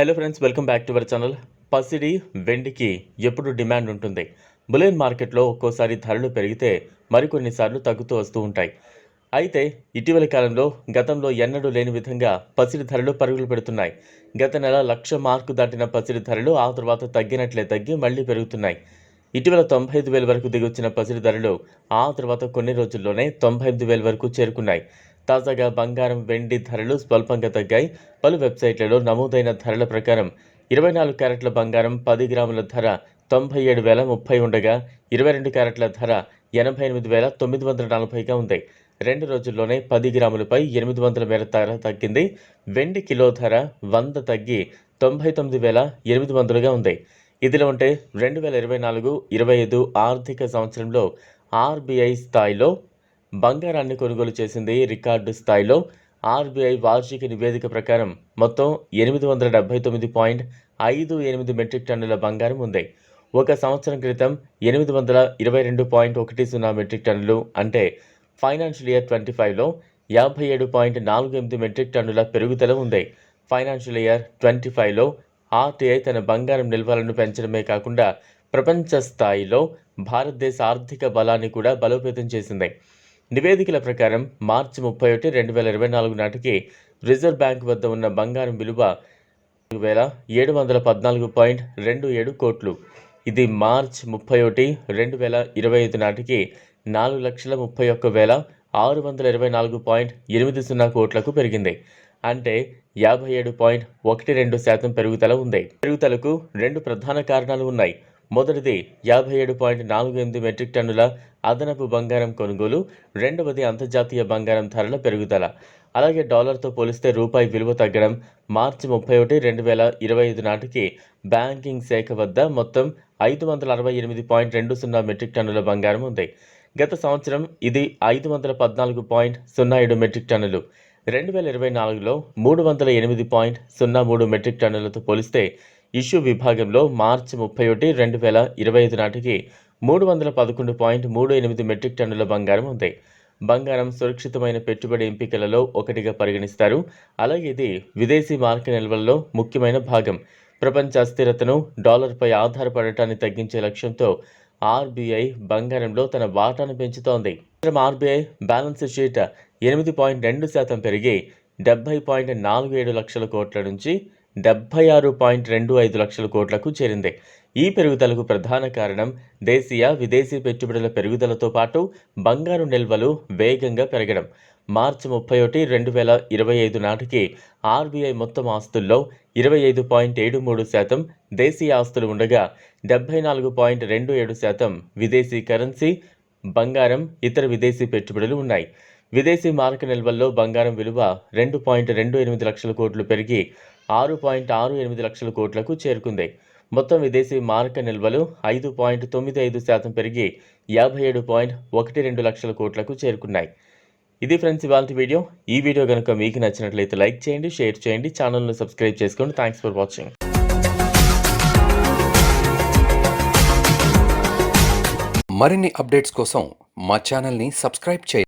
Hello friends welcome back to our channel పసిడి వెండికి ఎప్పుడు డిమాండ్ ఉంటుంది? బులియన్ మార్కెట్లో ఒక్కోసారి ధరలు పెరిగితే మరికొన్నిసార్లు తగ్గుతూ వస్తూ ఉంటాయి. అయితే ఇటీవల కాలంలో గతంలో ఎన్నడూ లేని విధంగా పసిడి ధరలు పరుగులు పెడుతున్నాయి. గత నెల లక్ష మార్కు దాటిన పసిడి ధరలు ఆ తర్వాత తగ్గినట్లే తగ్గి మళ్ళీ పెరుగుతున్నాయి. ఇటీవల తొంభై ఐదు వేల వరకు దిగొచ్చిన పసిడి ధరలు ఆ తర్వాత కొన్ని రోజుల్లోనే తొంభై ఐదు వేల వరకు చేరుకున్నాయి. తాజాగా బంగారం వెండి ధరలు స్వల్పంగా తగ్గాయి. పలు వెబ్సైట్లలో నమోదైన ధరల ప్రకారం ఇరవై నాలుగు క్యారెట్ల బంగారం పది గ్రాముల ధర తొంభై ఏడు వేల ముప్పై ఉండగా ఇరవై రెండు క్యారెట్ల ధర ఎనభై ఎనిమిది వేల తొమ్మిది వందల నలభైగా ఉంది. రెండు రోజుల్లోనే పది గ్రాములపై ఎనిమిది వందల మేర ధర తగ్గింది. వెండి కిలో ధర వంద తగ్గి తొంభై తొమ్మిది వేల ఎనిమిది వందలుగా ఉంది. ఇదిలో ఉంటే రెండు వేల ఇరవై నాలుగు ఇరవై ఐదు ఆర్థిక సంవత్సరంలో ఆర్బీఐ స్థాయిలో బంగారాన్ని కొనుగోలు చేసింది రికార్డు స్థాయిలో ఆర్బీఐ వార్షిక నివేదిక ప్రకారం మొత్తం ఎనిమిది వందల డెబ్బై తొమ్మిది పాయింట్ ఐదు ఎనిమిది మెట్రిక్ టన్నుల బంగారం ఉంది. ఒక సంవత్సరం క్రితం ఎనిమిది వందల ఇరవై రెండు పాయింట్ ఒకటి సున్నా మెట్రిక్ టన్నులు అంటే ఫైనాన్షియల్ ఇయర్ ట్వంటీ ఫైవ్లో యాభై ఏడు పాయింట్ నాలుగు ఎనిమిది మెట్రిక్ టన్నుల పెరుగుదల ఉంది. ఫైనాన్షియల్ ఇయర్ ట్వంటీ ఫైవ్లో ఆర్టీఐ తన బంగారం నిల్వలను పెంచడమే కాకుండా ప్రపంచ స్థాయిలో భారతదేశ ఆర్థిక బలాన్ని కూడా బలోపేతం చేసింది. నివేదికల ప్రకారం మార్చి ముప్పై ఒకటి రెండు వేల ఇరవై నాలుగు నాటికి రిజర్వ్ బ్యాంక్ వద్ద ఉన్న బంగారం విలువ వేల ఏడు వందల పద్నాలుగు పాయింట్ రెండు ఏడు కోట్లు. ఇది మార్చ్ ముప్పై ఒకటి రెండు వేల ఇరవై ఐదు నాటికి నాలుగు లక్షల ముప్పై ఒక్క వేల ఆరు వందల ఇరవై నాలుగు పాయింట్ ఎనిమిది సున్నా కోట్లకు పెరిగింది. అంటే యాభై ఏడు పాయింట్ ఒకటి రెండు శాతం పెరుగుదల ఉంది. పెరుగుదలకు రెండు ప్రధాన కారణాలు ఉన్నాయి. మొదటిది యాభై ఏడు పాయింట్ నాలుగు ఎనిమిది మెట్రిక్ టన్నుల అదనపు బంగారం కొనుగోలు రెండవది అంతర్జాతీయ బంగారం ధరల పెరుగుదల. అలాగే డాలర్తో పోలిస్తే రూపాయి విలువ తగ్గడం మార్చి ముప్పై ఒకటి రెండు వేల ఇరవై ఐదు నాటికి బ్యాంకింగ్ శాఖ వద్ద మొత్తం ఐదు వందల అరవై ఎనిమిది పాయింట్ రెండు సున్నా మెట్రిక్ టన్నుల బంగారం ఉంది. గత సంవత్సరం ఇది ఐదు వందల పద్నాలుగు పాయింట్ సున్నా ఏడు మెట్రిక్ టన్నులు. రెండు వేల ఇరవై నాలుగులో మూడు వందల ఎనిమిది పాయింట్ సున్నా మూడు మెట్రిక్ టన్నులతో పోలిస్తే ఇష్యూ విభాగంలో మార్చి ముప్పై ఒకటి రెండు వేల ఇరవై ఐదు నాటికి మూడు వందల పదకొండు పాయింట్ మూడు ఎనిమిది మెట్రిక్ టన్నుల బంగారం ఉంది. బంగారం సురక్షితమైన పెట్టుబడి ఎంపికలలో ఒకటిగా పరిగణిస్తారు. అలాగే ఇది విదేశీ మార్కెట్ నిల్వల్లో ముఖ్యమైన భాగం. ప్రపంచ అస్థిరతను డాలర్పై ఆధారపడటాన్ని తగ్గించే లక్ష్యంతో ఆర్బీఐ బంగారంలో తన వాటాను పెంచుతోంది. ఆర్బీఐ బ్యాలెన్స్ షీట్ ఎనిమిది పాయింట్ రెండు శాతం పెరిగి డెబ్బై పాయింట్ నాలుగు ఏడు లక్షల కోట్ల నుంచి డెబ్బై ఆరు పాయింట్ రెండు ఐదు లక్షల కోట్లకు చేరింది. ఈ పెరుగుదలకు ప్రధాన కారణం దేశీయ విదేశీ పెట్టుబడుల పెరుగుదలతో పాటు బంగారు నిల్వలు వేగంగా పెరగడం. మార్చి ముప్పై ఒకటి రెండు వేల ఇరవై ఐదు నాటికి ఆర్బీఐ మొత్తం ఆస్తుల్లో ఇరవై ఐదు పాయింట్ ఏడు మూడు శాతం దేశీయ ఆస్తులు ఉండగా డెబ్బై నాలుగు పాయింట్ రెండు ఏడు శాతం విదేశీ కరెన్సీ బంగారం ఇతర విదేశీ పెట్టుబడులు ఉన్నాయి. విదేశీ మారక నిల్వల్లో బంగారం విలువ రెండు పాయింట్ రెండు ఎనిమిది లక్షల కోట్లు పెరిగి ఆరు పాయింట్ ఆరు ఎనిమిది లక్షల కోట్లకు చేరుకుంది. మొత్తం విదేశీ మారక నిల్వలు ఐదు పాయింట్ తొమ్మిది ఐదు శాతం పెరిగి యాభై ఏడు పాయింట్ ఒకటి రెండు లక్షల కోట్లకు చేరుకున్నాయి. ఇది ఫ్రెండ్స్ ఇవాళ వీడియో. ఈ వీడియో కనుక మీకు నచ్చినట్లయితే లైక్ చేయండి షేర్ చేయండి ఛానల్ను సబ్స్క్రైబ్ చేసుకోండి. Thanks for watching. మరిన్ని అప్డేట్స్ కోసం మా ఛానల్ని సబ్స్క్రైబ్ చేయండి.